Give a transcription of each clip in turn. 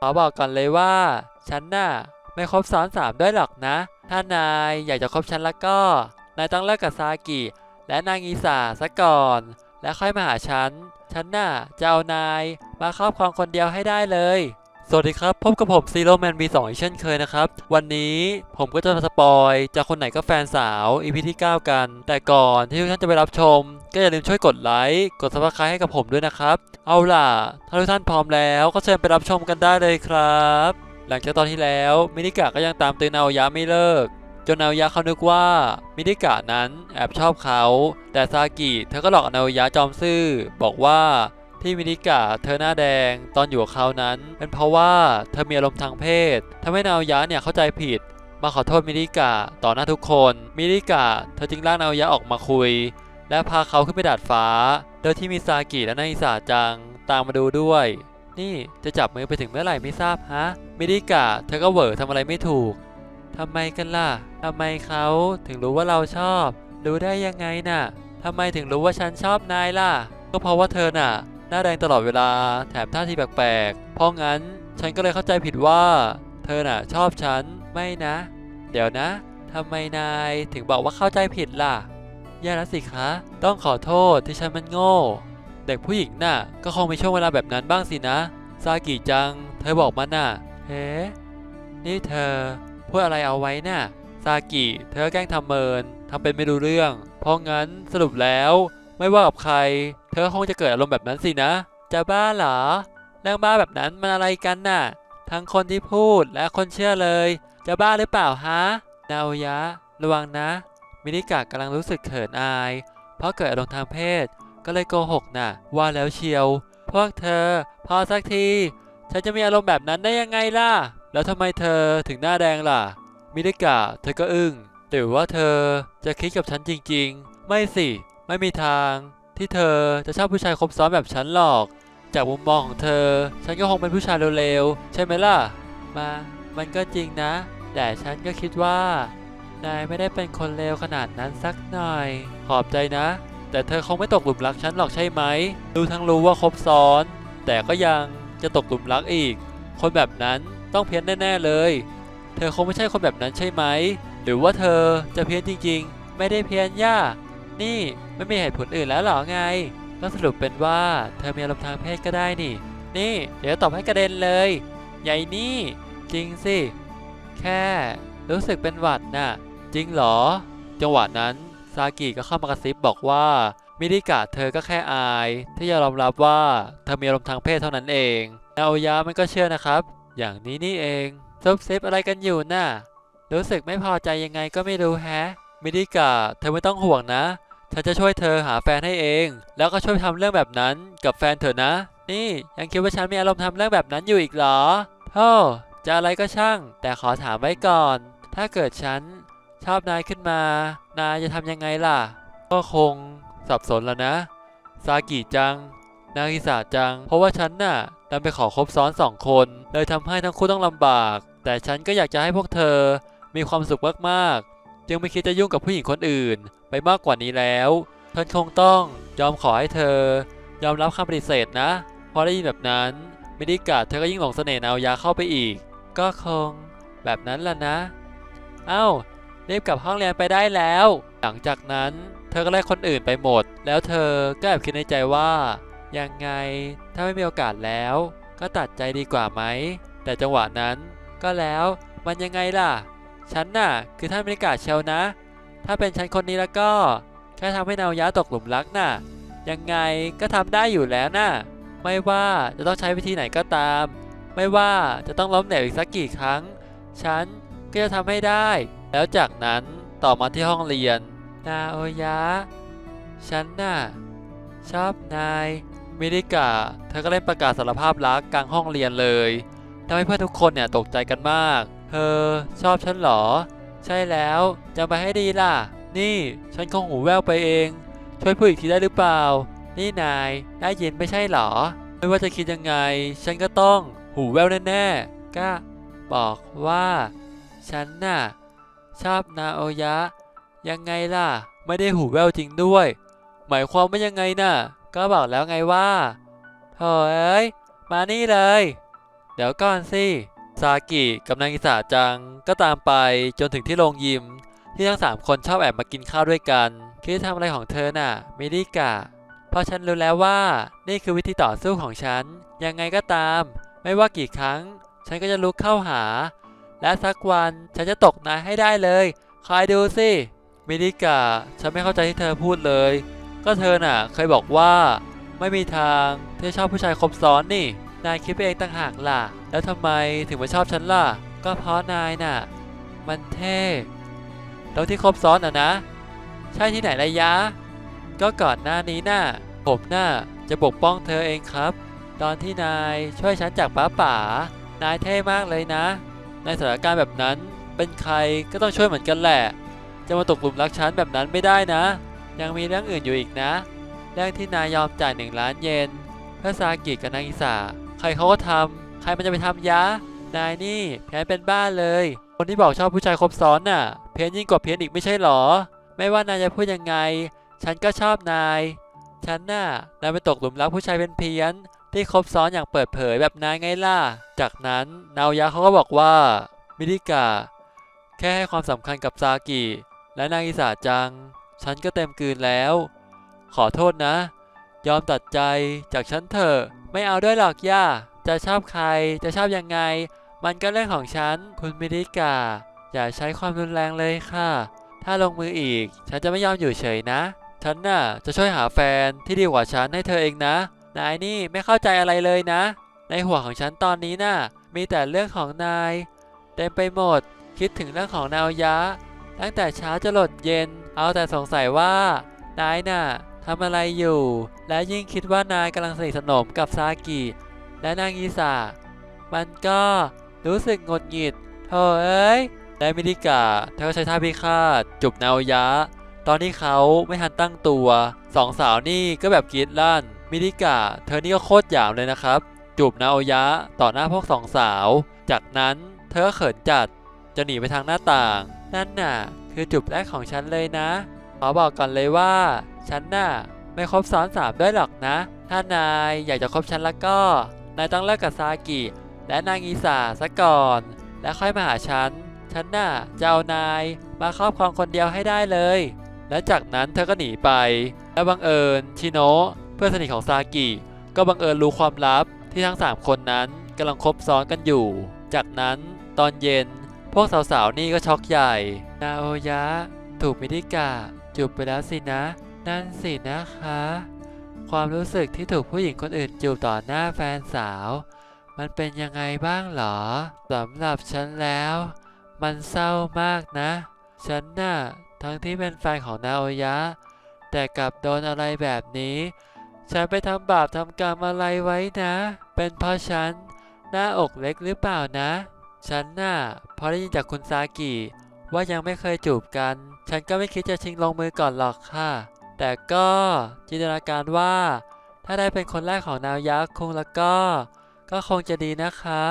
ขอบอกก่อนเลยว่า ฉันน่ะไม่คบซ้อนสามด้วยหรอกนะ ถ้านายอยากจะคบฉันแล้วก็ นายต้องเลิกกับซากิ และนางอีสาซะก่อน แล้วค่อยมาหาฉัน ฉันน่ะจะเอานายมาครอบครองคนเดียวให้ได้เลย สวัสดีครับ พบกับผมซีโร่แมน V2 อีกเช่นเคยนะครับ วันนี้ผมก็จะมาสปอยจากคนไหนก็แฟนสาว EP ที่ 9 กัน แต่ก่อนที่ทุกท่านจะไปรับชม ก็อย่าลืมช่วยกดไลค์ กด subscribe ให้กับผมด้วยนะครับ เอาล่ะ ถ้าทุกท่านพร้อมแล้วก็เชิญไปรับชมกันได้เลยครับ หลังจากตอนที่แล้วมินิกะก็ยังตามตือนเอายะไม่เลิก จนเนายะเขานึกว่ามินิกะนั้นแอบชอบเขา แต่ซากิเธอก็หลอกเนายะจอมซื่อบอกว่า ที่มินิกะเธอหน้าแดงตอนอยู่กับเขานั้น เป็นเพราะว่าเธอมีอารมณ์ทางเพศทำให้นาวยะเนี่ยเข้าใจผิด มาขอโทษมินิกะต่อหน้าทุกคน มินิกะเธอจึงลากนาวยะออกมาคุย และพาเขาขึ้นไปดาดฟ้า โดยที่มีซากิและนาอิสาจังตามมาดูด้วย นี่จะจับมือไปถึงเมื่อไหร่ไม่ทราบฮะ มินิกะเธอก็เหวอทำอะไรไม่ถูกทำไมกันล่ะทำไมเขาถึงรู้ว่าเราชอบ รู้ได้ยังไงน่ะทำไมถึงรู้ว่าฉันชอบนายล่ะ ก็เพราะว่าเธอน่ะ หน้าแดงตลอดเวลาแถมท่าทีแปลกๆ เพราะงั้นฉันก็เลยเข้าใจผิดว่า เธอน่ะชอบฉันไม่นะ เดี๋ยวนะทำไมนายถึงบอกว่าเข้าใจผิดล่ะแย่แล้วสิคะ ต้องขอโทษที่ฉันมันโง่ เด็กผู้หญิงน่ะ ก็คงมีช่วงเวลาแบบนั้นบ้างสินะซากิจัง เธอบอกมันน่ะ เฮ้ นี่เธอพูดอะไรเอาไว้น่ะซากิ เธอแกล้งทำเมินทำเป็นไม่รู้เรื่อง เพราะงั้นสรุปแล้วไม่ว่ากับใคร ธอคงจะเกิดอารมณ์แบบนั้นสินะ จะบ้าเหรอ เรื่องบ้าแบบนั้นมันอะไรกันน่ะ ทั้งคนที่พูดและคนเชื่อเลย จะบ้าหรือเปล่าฮะ นาโอยะระวังนะ มินิกะกำลังรู้สึกเขินอาย เพราะเกิดอารมณ์ทางเพศ ก็เลยโกหกน่ะ ว่าแล้วเชียว พวกเธอ พอสักที ฉันจะมีอารมณ์แบบนั้นได้ยังไงล่ะ แล้วทำไมเธอถึงหน้าแดงล่ะ มิริกะเธอก็อึ้งหรือว่าเธอจะคิดกับฉันจริง ๆ ไม่สิ ไม่มีทาง ที่เธอจะชอบผู้ชายคบซ้อนแบบฉันหรอก จากมุมมองของเธอ ฉันก็คงเป็นผู้ชายเร็วๆ ใช่ไหมล่ะ มา มันก็จริงนะ แต่ฉันก็คิดว่า นายไม่ได้เป็นคนเลวขนาดนั้นสักหน่อย ขอบใจนะ แต่เธอคงไม่ตกหลุมรักฉันหรอกใช่ไหม รู้ทั้งรู้ว่าคบซ้อน แต่ก็ยังจะตกหลุมรักอีก คนแบบนั้นต้องเพี้ยนแน่ๆเลย เธอคงไม่ใช่คนแบบนั้นใช่ไหม หรือว่าเธอจะเพี้ยนจริงๆ ไม่ได้เพี้ยนย่า นี่ไม่มีเหตุผลอื่นแล้วเหรอไง ก็สรุปเป็นว่าเธอมีอารมณ์ทางเพศก็ได้นี่ นี่ เดี๋ยวตอบให้กระเด็นเลย ใหญ่นี่ จริงสิ แค่ รู้สึกเป็นหวัดน่ะ จริงเหรอ จังหวะนั้นซากิก็เข้ามากระซิบบอกว่ามิริกะเธอก็แค่อาย ที่จะยอมรับว่าเธอมีอารมณ์ทางเพศเท่านั้นเองนาโอยะมันก็เชื่อนะครับ อย่างนี้นี่เองซุบซิบอะไรกันอยู่น่ะรู้สึกไม่พอใจยังไงก็ไม่รู้แฮะมิริกะเธอไม่ต้องห่วงนะ ฉันจะช่วยเธอหาแฟนให้เอง แล้วก็ช่วยทำเรื่องแบบนั้นกับแฟนเธอนะ นี่ยังคิดว่าฉันมีอารมณ์ทำเรื่องแบบนั้นอยู่อีกเหรอโธ่จะอะไรก็ช่าง แต่ขอถามไว้ก่อน ถ้าเกิดฉันชอบนายขึ้นมา นายจะทำยังไงล่ะ ก็คงสับสนแล้วนะ ซากิจัง นากิสาจัง เพราะว่าฉันน่ะดันไปขอคบซ้อนสองคน เลยทำให้ทั้งคู่ต้องลำบาก แต่ฉันก็อยากจะให้พวกเธอมีความสุขมากๆ จึงไม่คิดจะยุ่งกับผู้หญิงคนอื่น ไปมากกว่านี้แล้วฉันคงต้องยอมขอให้เธอ ยอมรับคำปฏิเสธนะพอได้ยินแบบนั้นมิดิกะเธอก็ยิ่งหลงเสน่ห์นาวยาเข้าไปอีก ก็คงแบบนั้นล่ะนะ เอ้ารีบกลับห้องเรียนไปได้แล้ว หลังจากนั้นเธอก็ไล่คนอื่นไปหมด แล้วเธอก็แอบคิดในใจว่ายังไงถ้าไม่มีโอกาสแล้ว ก็ตัดใจดีกว่าไหม แต่จังหวะนั้น ก็แล้วมันยังไงล่ะ ฉันน่ะ คือท่านบริกาเชลนะ ถ้าเป็นฉันคนนี้แล้วก็ แค่ทำให้นาวยะตกหลุมรักน่ะ ยังไงก็ทำได้อยู่แล้วน่ะ ไม่ว่าจะต้องใช้วิธีไหนก็ตาม ไม่ว่าจะต้องล้มเหลวอีกสักกี่ครั้ง ฉันก็จะทำให้ได้ แล้วจากนั้นต่อมาที่ห้องเรียน นาโอยะ ฉันน่ะชอบนายมิริกะเธอก็เล่นประกาศสารภาพรักกลางห้องเรียนเลยทำให้เพื่อนทุกคนเนี่ยตกใจกันมาก เธอชอบฉันเหรอ ใช่แล้วจำไปให้ดีล่ะ นี่ฉันคงหูแว่วไปเอง ช่วยพูดอีกทีได้หรือเปล่า นี่นายได้ยินไม่ใช่หรอ ไม่ว่าจะคิดยังไง ฉันก็ต้องหูแว่วแน่ๆก็บอกว่า ฉันน่ะชอบนาโอยะ ยังไงล่ะ ไม่ได้หูแว่วจริงด้วย หมายความว่ายังไงน่ะ ก็บอกแล้วไงว่าเอ้ยมานี่เลย เดี๋ยวก่อนสิ ซากิกับนางอิสาจังก็ตามไปจนถึงที่โรงยิม ที่ทั้งสามคนชอบแอบมากินข้าวด้วยกันคิดทำอะไรของเธอน่ะมิริกะเพราะฉันรู้แล้วว่านี่คือวิธีต่อสู้ของฉัน ยังไงก็ตาม ไม่ว่ากี่ครั้ง ฉันก็จะลุกเข้าหา และสักวันฉันจะตกนายให้ได้เลย คอยดูสิมิริกะฉันไม่เข้าใจที่เธอพูดเลย ก็เธอน่ะเคยบอกว่า ไม่มีทางที่ชอบผู้ชายครบซ้อนนี่ นายคิดไปเองต่างหากล่ะ แล้วทำไมถึงมาชอบฉันล่ะ ก็เพราะนายน่ะ มันเท่แล้วที่ครบซ้อนอะนะ ใช่ที่ไหนระยะ ก็ก่อนหน้านี้น่ะ ผมน่ะจะปกป้องเธอเองครับ ตอนที่นายช่วยฉันจากป้าป๋านายเท่มากเลยนะ ในสถานการณ์แบบนั้น เป็นใครก็ต้องช่วยเหมือนกันแหละ จะมาตกหลุมรักฉันแบบนั้นไม่ได้นะ ยังมีเรื่องอื่นอยู่อีกนะ เรื่องที่นายยอมจ่ายหนึ่งล้านเยนเพื่อซากิกับนางอิสา ใครเขาก็ทำใครมันจะไปทำยะ นายนี่แพ้เป็นบ้าเลย คนที่บอกชอบผู้ชายครบซ้อนน่ะ เพี้ยนยิ่งกว่าเพี้ยนอีกไม่ใช่หรอ ไม่ว่านายจะพูดยังไง ฉันก็ชอบนาย ฉันน่ะนายไปตกหลุมรักผู้ชายเป็นเพี้ยนที่ครบซ้อนอย่างเปิดเผยแบบนายไงล่ะ จากนั้นนาวยะเขาก็บอกว่า มิริกะแค่ให้ความสำคัญกับซากิ และนางอิสาจัง ฉันก็เต็มกืนแล้ว ขอโทษนะ ยอมตัดใจจากฉันเถอะ ไม่เอาด้วยหรอกย่า จะชอบใคร จะชอบยังไง มันก็เรื่องของฉัน คุณมิริกะอย่าใช้ความรุนแรงเลยค่ะ ถ้าลงมืออีก ฉันจะไม่ยอมอยู่เฉยนะ ฉันน่ะจะช่วยหาแฟนที่ดีกว่าฉันให้เธอเองนะ นายนี่ไม่เข้าใจอะไรเลยนะ ในหัวของฉันตอนนี้น่ะ มีแต่เรื่องของนาย เต็มไปหมด คิดถึงเรื่องของนาวยะ ตั้งแต่เช้าจะหลดเย็น เอาแต่สงสัยว่านายน่ะ ทำอะไรอยู่ และยิ่งคิดว่านายกำลังสนิทสนมกับซากิ และนางอีสามันก็รู้สึกงดหงิดโธ่เอ้ยและมิริกะเธอก็ใช้ท่าพิฆาตจุบนาวยะ ตอนที่เขาไม่ทันตั้งตัวสองสาวนี่ก็แบบกรีดลั่น มิริกะเธอนี่ก็โคตรหยามเลยนะครับ จูบนาโอยะต่อหน้าพวกสองสาว จากนั้นเธอก็เขินจัดจะหนีไปทางหน้าต่าง นั่นน่ะ คือจุบแรกของฉันเลยนะขอบอกก่อนเลยว่า ฉันน่ะไม่ครบซ้อนสามด้วยหรอกนะ ถ้านายอยากจะคบฉันแล้วก็ นายต้องเลิกกับซากิ และนางอีสาซะก่อน แล้วค่อยมาหาฉัน ฉันน่ะจะเอานายมาครอบครองคนเดียวให้ได้เลย และจากนั้นเธอก็หนีไป และบังเอิญชิโนะเพื่อนสนิทของซากิ ก็บังเอิญรู้ความลับที่ทั้ง 3 คนนั้นกำลังคบซ้อนกันอยู่ จากนั้นตอนเย็นพวกสาวๆนี่ก็ช็อกใหญ่ นาโอยะ ถูกมิริกะจูบไปแล้วสินะ นั่นสินะคะ ความรู้สึกที่ถูกผู้หญิงคนอื่นจูบต่อหน้าแฟนสาว มันเป็นยังไงบ้างหรอสำหรับฉันแล้ว มันเศร้ามากนะ ฉันน่ะทั้งที่เป็นแฟนของนาโอยะ แต่กลับโดนอะไรแบบนี้ ฉันไปทำบาปทำกรรมอะไรไว้นะ เป็นเพราะฉัน หน้าอกเล็กหรือเปล่านะ ฉันน่ะพอได้ยินจากคุณซากิว่ายังไม่เคยจูบกัน ฉันก็ไม่คิดจะชิงลงมือก่อนหรอกค่ะ แต่ก็จินตนาการว่า ถ้าได้เป็นคนแรกของนาวยักษ์คงแล้วก็ ก็คงจะดีนะคะ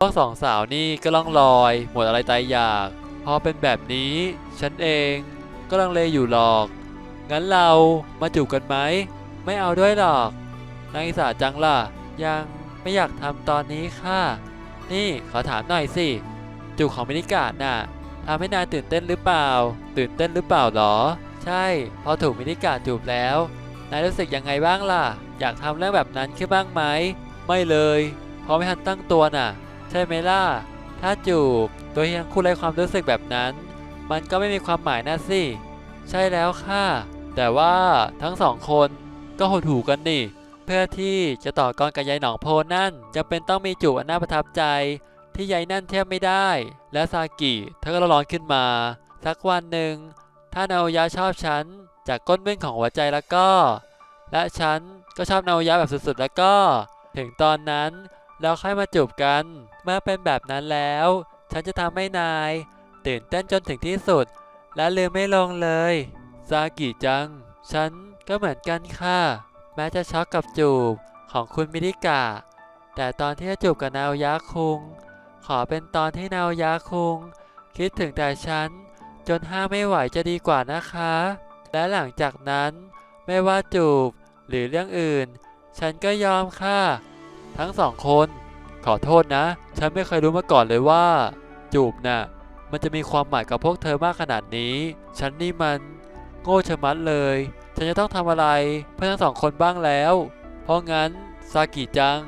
พวกสองสาวนี่ก็ล่องลอย หมดอะไรตายอยาก พอเป็นแบบนี้ ฉันเองก็ลังเลอยู่หรอก งั้นเรามาจูบกันไหม ไม่เอาด้วยหรอก นางอิสาจังล่ะ ยังไม่อยากทำตอนนี้ค่ะ นี่ขอถามหน่อยสิ จูบของมินิกาน่ะทำให้นายตื่นเต้นหรือเปล่า ตื่นเต้นหรือเปล่าหรอ ใช่ พอถูกมินิกาจูบแล้ว นายรู้สึกยังไงบ้างล่ะ อยากทำเรื่องแบบนั้นขึ้นบ้างไหม ไม่เลยเพราะไม่ทันตั้งตัวน่ะ ใช่ไหมล่ะ ถ้าจูบ โดยยังคู่ไร้ความรู้สึกแบบนั้น มันก็ไม่มีความหมายนะสิ ใช่แล้วค่ะ แต่ว่าทั้งสองคนก็หดหูกันนี่ เพื่อที่จะต่อกรกับยายหนองโพนั่นจะเป็นต้องมีจูบอันน่าประทับใจ ที่ยายนั่นเทียบไม่ได้ และซากิเธอก็ร้อนขึ้นมา สักวันหนึ่ง ถ้านาโอยะชอบฉันจากก้นเบื้องของหัวใจแล้วก็ และฉันก็ชอบนาโอยะแบบสุดๆแล้วก็ ถึงตอนนั้นเราค่อยมาจูบกัน เมื่อเป็นแบบนั้นแล้ว ฉันจะทำให้นาย ตื่นเต้นจนถึงที่สุด และลืมไม่ลงเลยซากิจัง ฉันก็เหมือนกันค่ะ แม้จะช็อกกับจูบของคุณมิริกะ แต่ตอนที่จะจูบกับนาวยะคุง ขอเป็นตอนที่นาวยะคุง คิดถึงแต่ฉัน จนห้ามไม่ไหวจะดีกว่านะคะ และหลังจากนั้น ไม่ว่าจูบหรือเรื่องอื่น ฉันก็ยอมค่ะ ทั้งสองคน ขอโทษนะ ฉันไม่เคยรู้มาก่อนเลยว่า จูบน่ะมันจะมีความหมายกับพวกเธอมากขนาดนี้ ฉันนี่มัน โง่ชะมัดเลย ฉันจะต้องทำอะไรเพื่อทั้งสองคนบ้างแล้ว เพราะงั้นซากิจัง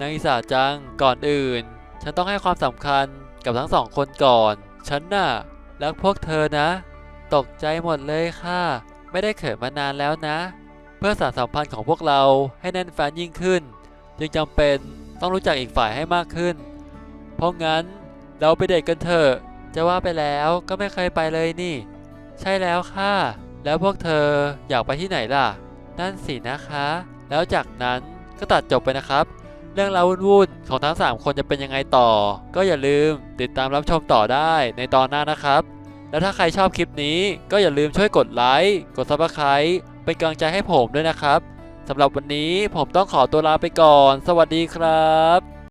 นางอิสาจังก่อนอื่น ฉันต้องให้ความสำคัญกับทั้งสองคนก่อน ฉันน่ะ รักพวกเธอนะ ตกใจหมดเลยค่ะ ไม่ได้เขินมานานแล้วนะ เพื่อสานสัมพันธ์ของพวกเราให้แน่นแฟนยิ่งขึ้น จึงจำเป็นต้องรู้จักอีกฝ่ายให้มากขึ้น เพราะงั้นเราไปเดทกันเถอะ จะว่าไปแล้วก็ไม่เคยไปเลยนี่ ใช่แล้วค่ะ แล้วพวกเธออยากไปที่ไหนล่ะ นั่นสินะคะ แล้วจากนั้นก็ตัดจบไปนะครับ เรื่องราววุ่นๆของทั้ง 3 คนจะเป็นยังไงต่อ ก็อย่าลืมติดตามรับชมต่อได้ในตอนหน้านะครับ แล้วถ้าใครชอบคลิปนี้ก็อย่าลืมช่วยกดไลค์กดซับสไครป์เป็นกำลังใจให้ผมด้วยนะครับสำหรับวันนี้ผมต้องขอตัวลาไปก่อน สวัสดีครับ